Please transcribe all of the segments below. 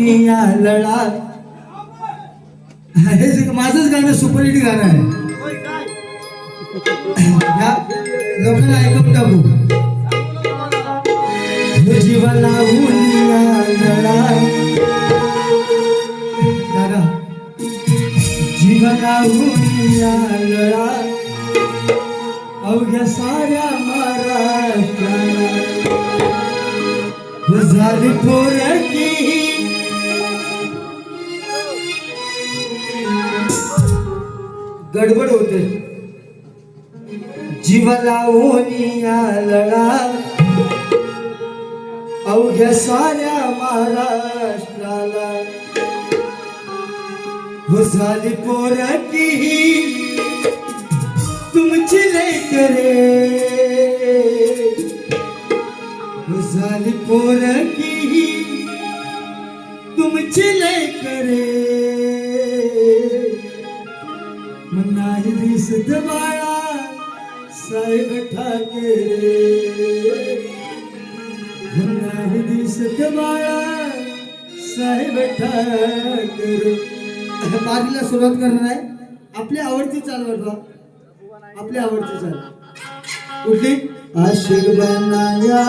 या लढा हे माझंच गाणं सुपरहिट गाणं आहे. लोकांना ऐकून टाकू. जीवाला दादा जीवाला लढा अवघ्या साऱ्या महाराष्ट्राला. झाली पोरकी गडबड होते. जीवाला या लढा. अवघ्या साऱ्या महाराष्ट्राला. हो झाली पोरकी तुमची लेकरे हो झाली पोरकी तुमची लेकरे मग नाही दिसत बाळा साहेब ठाकरे. मग नाही दिसत बाळा साहेब ठाकरे. पारीला सुरुवात करणार आहे. आपली आवडती चाल बघा. आपली आवडती चाल. कुठली? आशिक बनाया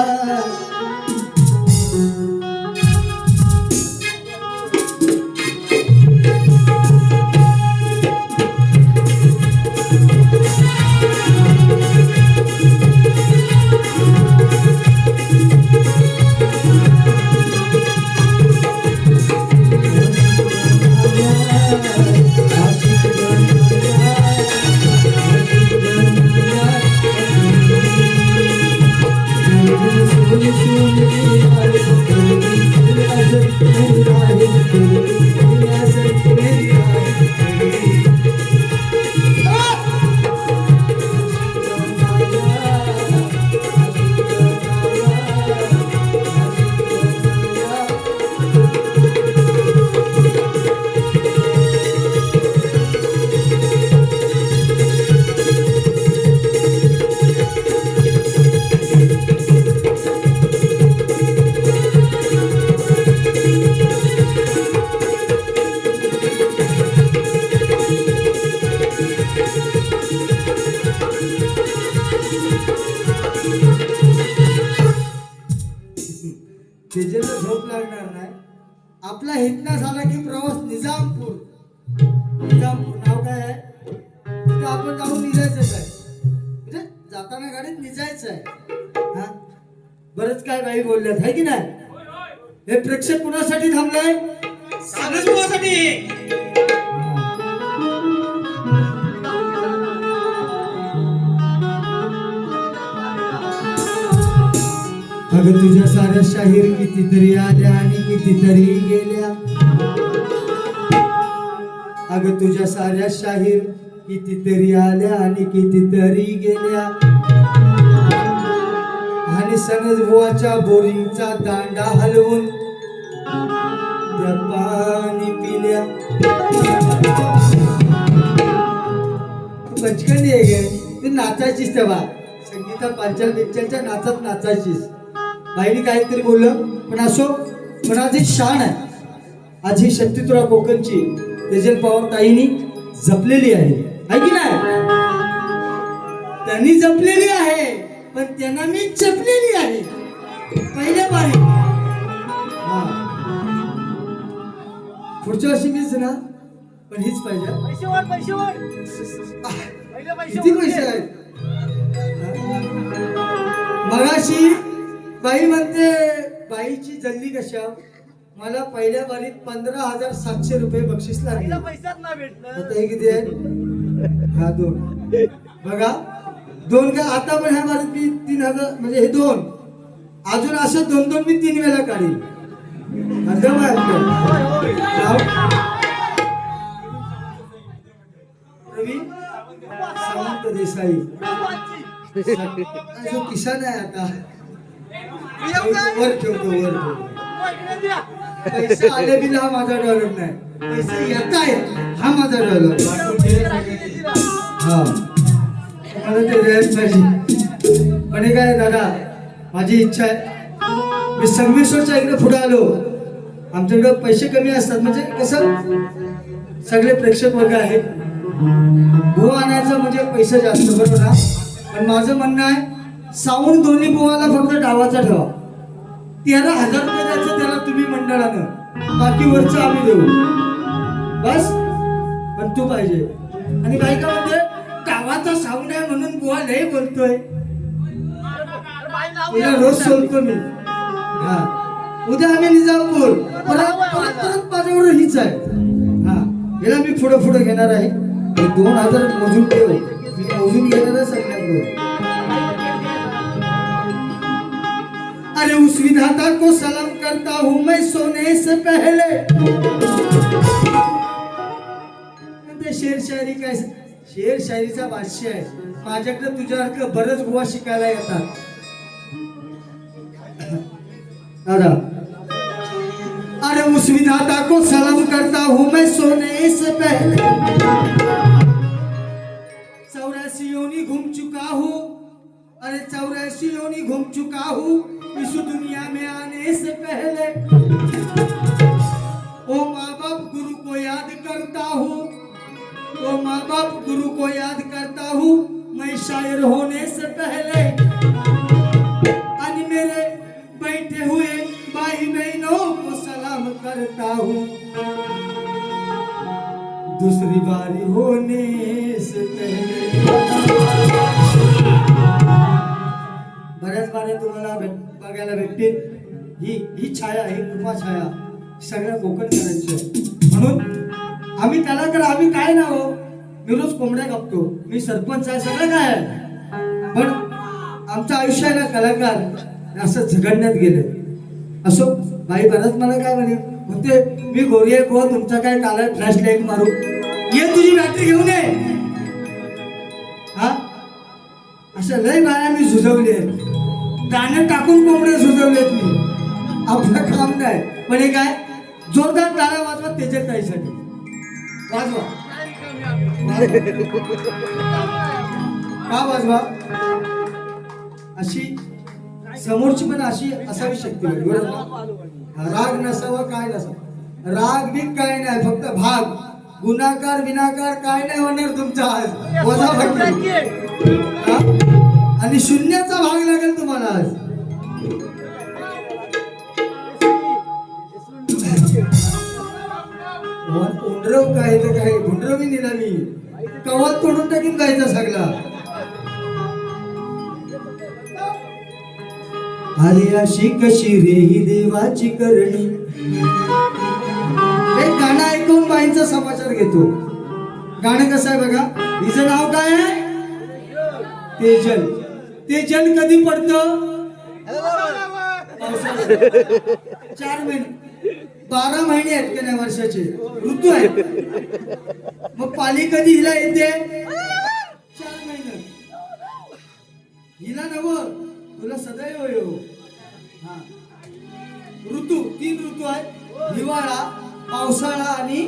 काय काही बोलल्यात आहे की नाही? हे प्रेक्षक कुणासाठी थांबलंय? अगं तुझ्या साऱ्या शाहीर कितीतरी आल्या आणि कितीतरी गेल्या. अगं तुझ्या साऱ्या शाहीर कितीतरी आल्या आणि कितीतरी गेल्या. आणि सनजबुवाच्या बोरिंगचा दांडा हलवून त्या पाणी पिल्या बचकंडी आहे गे. ती नाचायचीस तेव्हा. संगीता पांचाल पिक्चरच्या नाचत नाचायचीस. बाईने काहीतरी बोललं. पण असो पण आज एक शान आहे. आज ही शक्तितुरा कोकणची तेजल पवार ताईनी जपलेली आहे. आहे की नाही? त्यांनी जपलेली आहे. पण त्यांना मी जपलेली आहे. पहिल्या बारी हा. पुढच्या वर्षी मीच ना पण हीच पाहिजे. पैसे पैसे पैसे किती पैसे. आहेत? मगाशी बाई म्हणते बाईची जल्ली कशा? मला पहिल्या बारीत पंधरा हजार सातशे रुपये बक्षीस लागले. पैसाच ना भेटलं. आता हे किती आहे हा दोन. बघा. दोन का आता पण ह्या बारीत मी तीन हजार म्हणजे हे दोन. अजून असं दोन दोन मी तीन वेळा काढीन. रवी सावंत देसाई. किसान आहे आता? वर ठेवतो वर ठेवतो. हो. पैसे आले बिना हा माझा डॉलर नाही. पैसे येत आहेत हा माझा डॉलर हा. मला ते द्यायला पाहिजे आणि काय दादा माझी इच्छा आहे. मी संगमेश्वरच्या इकडे पुढे आलो. आमच्याकडे पैसे कमी असतात. म्हणजे कसं? सगळे प्रेक्षक वर्ग आहेत. बुवा आणायचा म्हणजे पैसे जास्त बरोबर ना? पण माझं म्हणणं आहे साऊंड दोन्ही बुवाला फक्त डावाचा ठेवा. तेरा हजार रुपये द्यायचं त्याला तुम्ही मंडळानं. बाकी वरचं आम्ही देऊ. बस? पण तू पाहिजे. आणि बायका डावाचा साऊंड आहे म्हणून बुवा लय बोलतोय. उद्या रोज सोडतो मी. हा. उद्या आम्ही निजामपूर परत परत परत माझ्यावर हीच आहे. हा. याला मी पुढे पुढे घेणार आहे. दोन हजार मोजून ठेव मी मोजून घेणार आहे सगळ्यांकडून. अरे उस विधाता को सलाम करता हूँ मैं सोने से पहले। शेर शायरी काय शेर शायरीचा भाष्य आहे. माझ्याकडे तुझ्यासारखं बरंच बुवा शिकायला येतात. दादा. अरे उस विधाता को सलाम करता हूँ मैं सोने से पहले. चौरासी योनी घूम चुका हूँ. अरे चौरासी योनी घूम चुका हूँ इस दुनिया में आने से पहले. ओ माँ बाप, गुरु को याद करता हूँ. तो माँ बाप गुरु को याद करता हूँ। मैं शायर होने से पहले अन मेरे बैठे हुए भाई बहनों को सलाम करता हूँ। दूसरी बारी होने से पहले बऱ्याच बारे तुम्हाला भेट- बघायला भेटतील। ही ही छाया ही कृपा छाया सगळ्या कोकणकरांची म्हणून आम्ही त्याला तर आम्ही काय ना हो? मी रोज कोंबड्या कापतो मी सरपंच आहे सगळं काय आहे. पण आमचं आयुष्य आहे ना कलाकार असं झगडण्यात गेलं. असो बाई बरंच मला काय म्हणे म्हणते मी गोरी आहे गो तुमचा काय काला फ्लॅश लाइट मारू? ये तुझी बॅटरी घेऊन ये. हा? अशा लय बाया मी झुजवले गाणं टाकून कोंबडे झुजवलेत मी. आपलं काम नाही. पण हे काय? जोरदार टाळ्या वाजवा त्याच्यात ताईसाठी वाजवा. का वाजवा? अशी समोरची पण अशी असावी शक्ती राग नसावा काय नसावा. राग बी काय नाही फक्त भाग. गुणाकार विनाकार काय नाही होणार तुमचा आज. वजा आणि शून्याचा भाग लागेल तुम्हाला आज. गुंडरव काय तर काय? गुंडरवी निनामी. कवा कवात तोडून टाकीन गायचा सगळा? आली अशी कशी रे ही देवाची करणी? हे गाणं ऐकून बाईंचा समाचार घेतो. गाणं कसं आहे बघा? हिचं नाव काय आहे? तेजल. तेजल कधी पडतं? चार महिने. बारा महिने आहेत का नाही वर्षाचे ऋतू आहे मग पाली कधी हिला येते चार महिने हिला नव तुला सदैव येऊ हा ऋतू तीन ऋतू आहेत हिवाळा पावसाळा आणि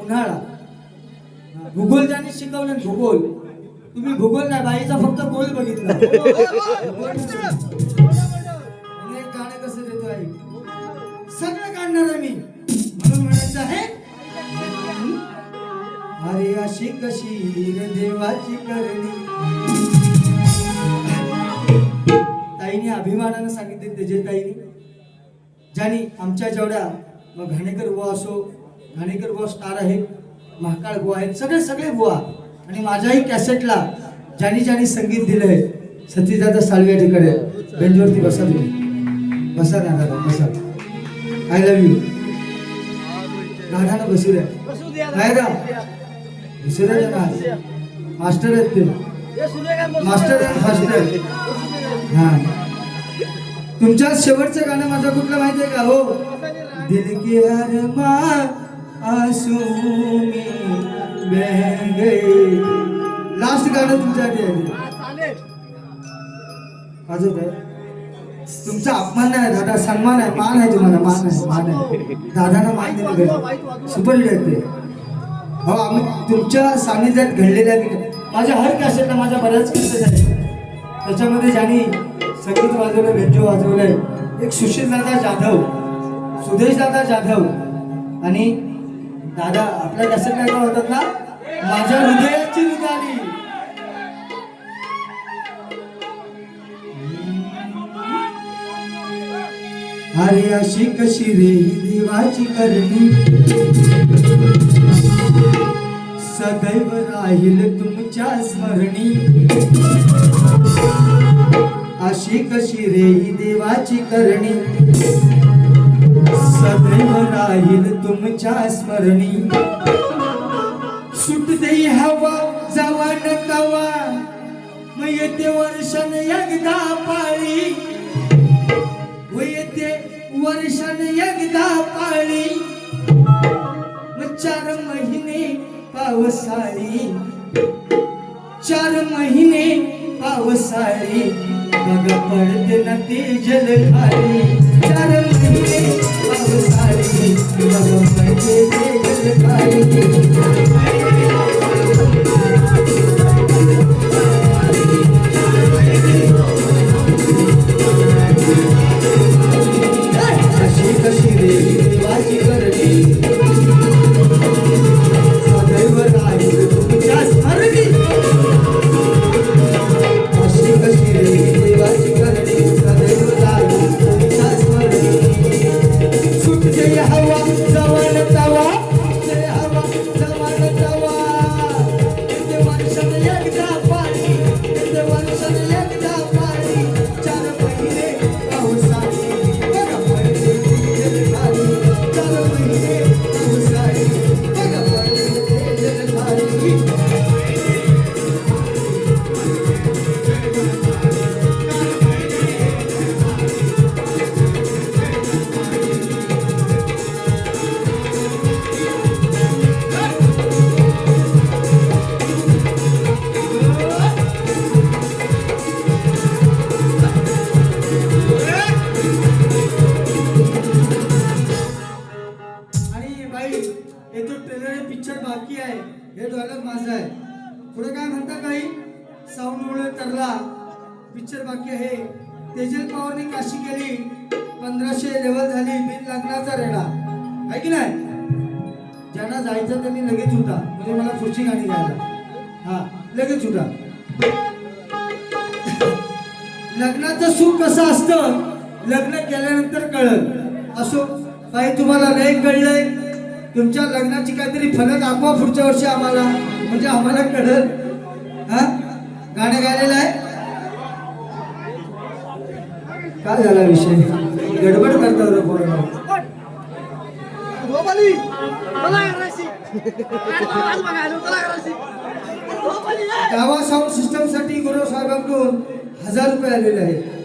उन्हाळा भूगोल ज्याने शिकवलं भूगोल तुम्ही भूगोल नाही बाईचा फक्त गोल बघितला अरे अशी कशी देवाची करणी? ताईने अभिमानानं सांगितले तेजे ताईने ज्यानी आमच्या जेवढ्या मग घाणेकर बुवा असो घाणेकर बुवा स्टार आहेत महाकाळ बुवा आहेत सगळे सगळे बुवा. आणि माझ्याही कॅसेटला ज्यानी ज्यानी संगीत दिलंय सतीदादा साळवे ठिकाणी बेंचवरती बसा तुम्ही. बसा ना दादा बसा. आय लव्ह यू दादानं बसू द्या. काय दा मास्टर आहेत ते. Master and faster. हा तुमच्या शेवटचं गाणं माझं कुठलं माहिती आहे का? हो. दिल की आंसू में गए लास्ट गाणं तुमच्यासाठी आहे. वाजवत आहे. तुमचा अपमान नाही दादा. सन्मान आहे. मान आहे तुम्हाला. मान आहे. मान आहे. दादांना मान दिलं सुपरहिट आहे ते. हो आम्ही तुमच्या सान्निध्यात घडलेल्या माझ्या हर कॅसेटला माझ्या बऱ्याच कॅसेट आहेत त्याच्यामध्ये ज्यांनी संगीत वाजवलं भेटो वाजवलंय एक सुशील दादा जाधव सुदेशदादा जाधव आणि दादा आपल्या कॅसेट काय होतात ना? माझ्या हृदयाची रुदाली अरे अशी कशी रे देवाची करणी. सदैव राहील तुमच्या स्मरणी. अशी कशी रे देवाची करणी? सदैव राहील तुमच्या स्मरणी. सुट हवा जवान तवा मग येते वर्षन एकदा पाळी. व येते वर्षान एकदा पाळी. मग चार महिने पावसाळी चार महिने पावसाळी बघ पडते ना ते जल खाली चार महिने पावसाळी बघ पडते ते जल खाली कशी बाकी आहे. हे डॉलर माझं आहे. पुढे काय म्हणतात काही? साऊंडमुळे तरला. पिक्चर बाकी आहे. तेजल पवारने काशी केली. पंधराशे लेवल झाली. बिन लग्नाचा रेडा. आहे की नाही? ज्यांना जायचं त्यांनी लगेच उठा. म्हणजे मला पुढची गाणी घ्यायला. हा लगेच उठा. लग्नाचं सुख कसं असतं? लग्न केल्यानंतर कळत असो काही तुम्हाला नाही कळलंय. तुमच्या लग्नाची काहीतरी फलं दाखवा पुढच्या वर्षी आम्हाला. म्हणजे आम्हाला कळत हा? गाणं गायलेलं आहे? काय झाला विषय? गडबड करता ये. गावा साऊंड सिस्टमसाठी गुरु साहेबांकडून हजार रुपये आलेले आहेत.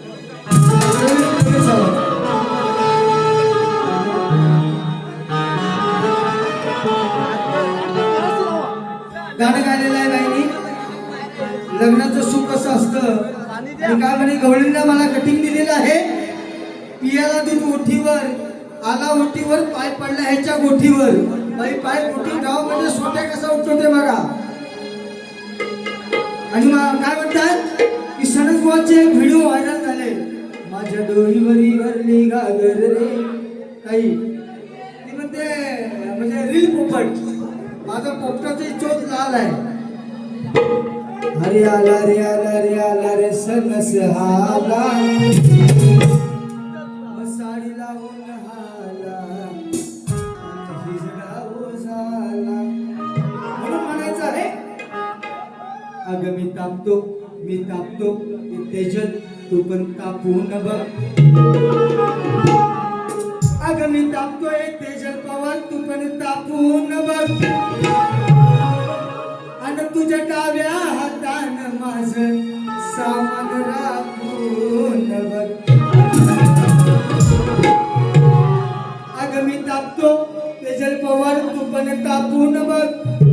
लग्नाचं सुख कसं असतं. आणि काय म्हणे गवळींना मला कटिंग दिलेलं आहे? पियाला दूध ओठीवर आला ओठीवर पाय पडला ह्याच्या गोठीवर. बाई पाय गोठी गाव म्हणजे सोट्या कसा उठवते मला बघा आणि काय म्हणतात? की सनद बुवाचे व्हिडिओ व्हायरल झाले. माझ्या डोळीवरी भरली गागर रे. काही? ती म्हणते म्हणजे रील पोपट. माझा पोपटाचा चोच लाल आहे. रे साडी लावून हाला म्हणून म्हणायचं आहे मी तापतो मी तापतो तेजत तू पण तापून बघ. अग मी तापतोय तेजल पवार तू पण तापून बघ. आणि तुझ्या डाव्या माझ सामान राखून बघ. मी तापतो तेजल पवार तू पण तापून बघ.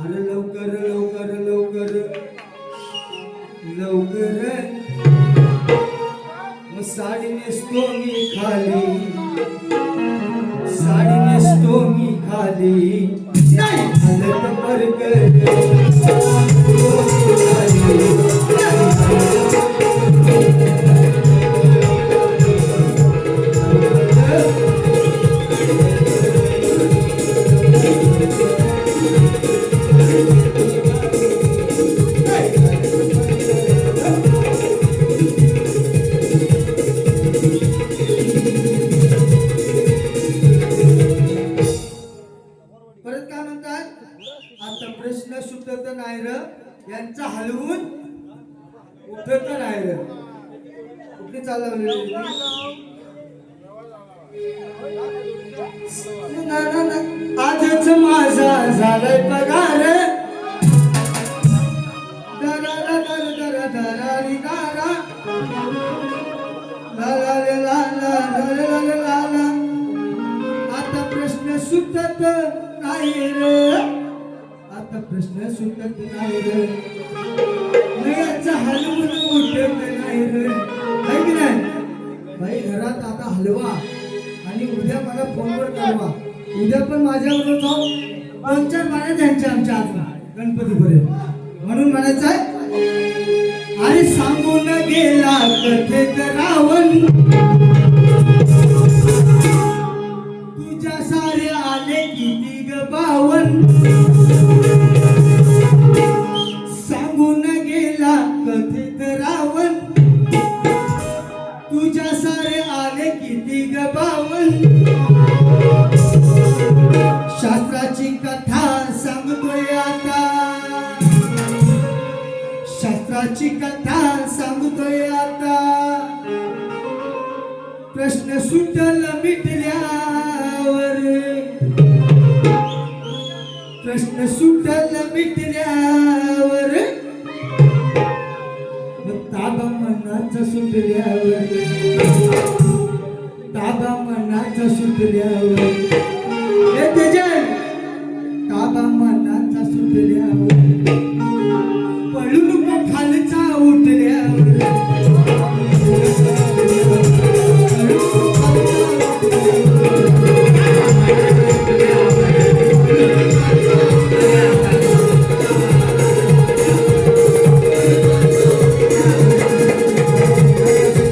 अरे लवकर लवकर लवकर. लवकर. मग साडी नेसतो मी खाली. साडी नेसतो मी खाली. हलत बरकर तर नाही रे कुठे चालवले आजच माझा झालाय पगार दरा रा दरा दरा दारा ला रे ला ला आता प्रश्न सुटत नाही रे आता प्रश्न सुटत नाही रे नयाचा हलवून उठत नाही की नाही? भाई घरात आता हलवा आणि उद्या मला फोनवर कळवा. उद्या पण माझ्याबरोबर जाऊ दोन चार पाण्यात त्यांच्या आमच्या गणपती गणपतीपर्यंत. म्हणून म्हणायचं आहे अरे सांगून गेला कथेत रावण. तुझ्या सारे आले किती ग बावन ताबा मनाचा सुटल्यावर. दादा मनाचा सुटल्यावर.